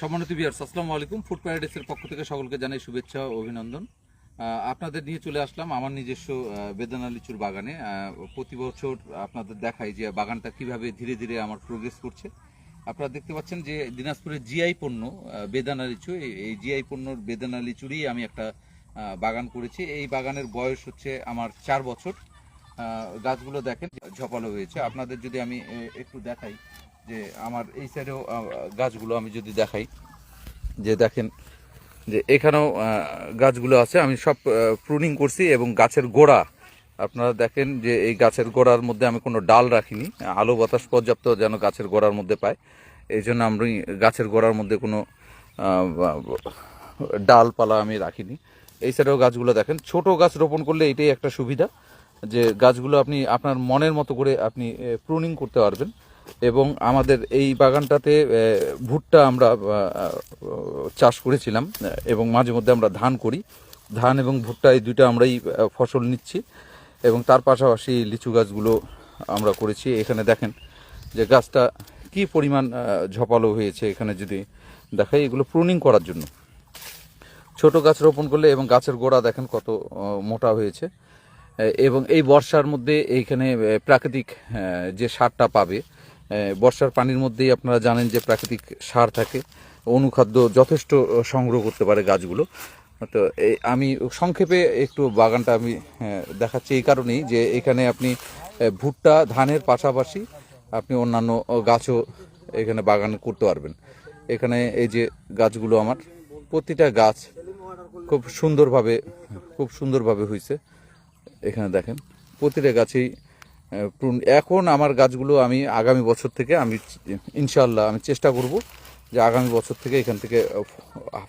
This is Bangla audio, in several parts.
সম্মানিত বিয়ার্স আসসালামু আলাইকুম। ফুড প্যারাডাইসের পক্ষ থেকে সকলকে জানাই শুভেচ্ছা ও অভিনন্দন। আপনাদের নিয়ে চলে আসলাম আমার নিজস্ব বেদানা লিচুর বাগানে। প্রতি বছর আপনাদের দেখাই যে বাগানটা কীভাবে ধীরে ধীরে আমার প্রোগ্রেস করছে। আপনারা দেখতে পাচ্ছেন যে দিনাজপুরের জিআই পণ্য বেদানা লিচু, এই জিআই পণ্যর বেদানা লিচুরই আমি একটা বাগান করেছি। এই বাগানের বয়স হচ্ছে আমার চার বছর। গাছগুলো দেখেন, ঝপালো হয়েছে। আপনাদের যদি আমি একটু দেখাই। যে আমার এই সাইডেও গাছগুলো আমি যদি দেখাই, যে দেখেন, যে এখানেও গাছগুলো আছে, আমি সব প্রুনিং করছি এবং গাছের গোড়া। আপনারা দেখেন যে এই গাছের গোড়ার মধ্যে আমি কোনো ডাল রাখিনি, আলো বাতাস পর্যাপ্ত যেন গাছের গোড়ার মধ্যে পায়। এই জন্য আমি গাছের গোড়ার মধ্যে কোনো ডালপালা আমি রাখিনি। এই সাইডেও গাছগুলো দেখেন, ছোট গাছ রোপণ করলে এটাই একটা সুবিধা, যে গাছগুলো আপনি আপনার মনের মতো করে আপনি প্রুনিং করতে পারবেন। এবং আমাদের এই বাগানটাতে ভুট্টা আমরা চাষ করেছিলাম এবং মাঝে মধ্যে আমরা ধান করি। ধান এবং ভুট্টা এই দুইটা আমরাই ফসল নিচ্ছি। এবং তার পাশাপাশি লিচু গাছগুলো আমরা করেছি। এখানে দেখেন যে গাছটা কি পরিমাণ ঝপালো হয়েছে এখানে যদি দেখাই, এগুলো প্রুনিং করার জন্য। ছোট গাছ রোপণ করলে এবং গাছের গোড়া দেখেন কত মোটা হয়েছে। এবং এই বর্ষার মধ্যে এইখানে প্রাকৃতিক যে সারটা পাবে বর্ষার পানির মধ্যেই আপনারা জানেন যে প্রাকৃতিক সার থাকে। অনুখাদ্য যথেষ্ট সংগ্রহ করতে পারে গাছগুলো। তো এই আমি সংক্ষেপে একটু বাগানটা আমি দেখাচ্ছি এই কারণেই যে এখানে আপনি ভুট্টা, ধানের পাশাপাশি আপনি অন্যান্য গাছও এখানে বাগান করতে পারবেন। এখানে এই যে গাছগুলো আমার, প্রতিটা গাছ খুব সুন্দরভাবে খুব সুন্দরভাবে হয়েছে এখানে দেখেন, প্রতিটা গাছেই এখন আমার গাছগুলো আমি আগামী বছর থেকে আমি ইনশাল্লাহ আমি চেষ্টা করব যে আগামী বছর থেকে এখান থেকে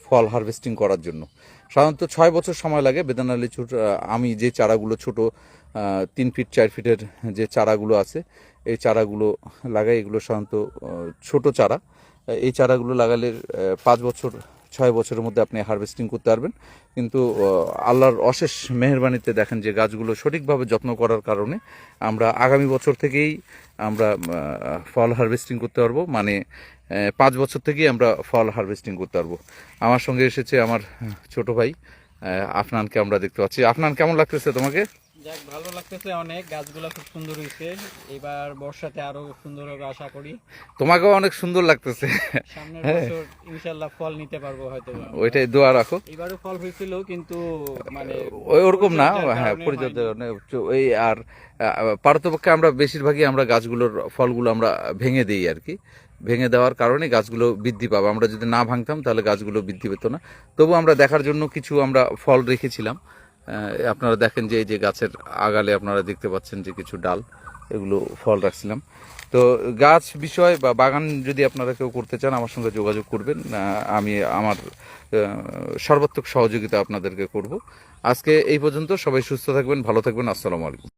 ফল হারভেস্টিং করার জন্য। সাধারণত ছয় বছর সময় লাগে বেদানা লিচুর আমি যে চারাগুলো ছোট তিন ফিট, চার ফিটের যে চারাগুলো আছে, এই চারাগুলো লাগাই। এগুলো সাধারণত ছোট চারা। এই চারাগুলো লাগালে পাঁচ বছর ছয় বছরের মধ্যে আপনি হারভেস্টিং করতে পারবেন। কিন্তু আল্লাহর অশেষ মেহরবানিতে দেখেন যে গাছগুলো সঠিকভাবে যত্ন করার কারণে আমরা আগামী বছর থেকেই আমরা ফল হারভেস্টিং করতে পারব। মানে পাঁচ বছর থেকেই আমরা ফল হারভেস্টিং করতে পারব। আমার সঙ্গে এসেছে আমার ছোট ভাই আফনানকে আমরা দেখতে পাচ্ছি। আফনান, কেমন লাগতেছে তোমাকে? যাক ভালো লাগতেছে অনেক। গাছগুলো খুব সুন্দর হয়েছে। এবার বর্ষাতে আরও সুন্দর হবে আশা করি। তোমাকেও অনেক সুন্দর লাগতেছে। সামনের হ্যাঁ। বছর ইনশাল্লাহ ফল নিতে পারব হয়তো ওইটাই দোয়া রাখো। এবারও ফল হয়েছিল কিন্তু মানে ওই ওরকম না হ্যাঁ পরিচর্যা এই আর পারতপক্ষে আমরা বেশিরভাগই আমরা গাছগুলোর ফলগুলো আমরা ভেঙে দিই আর কি। ভেঙে দেওয়ার কারণে গাছগুলো বৃদ্ধি পাবে। আমরা যদি না ভাঙতাম তাহলে গাছগুলো বৃদ্ধি পেত না। তবু আমরা দেখার জন্য কিছু আমরা ফল রেখেছিলাম। আপনারা দেখেন যে এই যে গাছের আগালে আপনারা দেখতে পাচ্ছেন যে কিছু ডাল, এগুলো ফল রাখছিলাম। তো গাছ বিষয় বা বাগান যদি আপনারা কেউ করতে চান, আমার সঙ্গে যোগাযোগ করবেন। আমি আমার সর্বাত্মক সহযোগিতা আপনাদেরকে করব। আজকে এই পর্যন্ত সবাই সুস্থ থাকবেন, ভালো থাকবেন। আসসালামু আলাইকুম।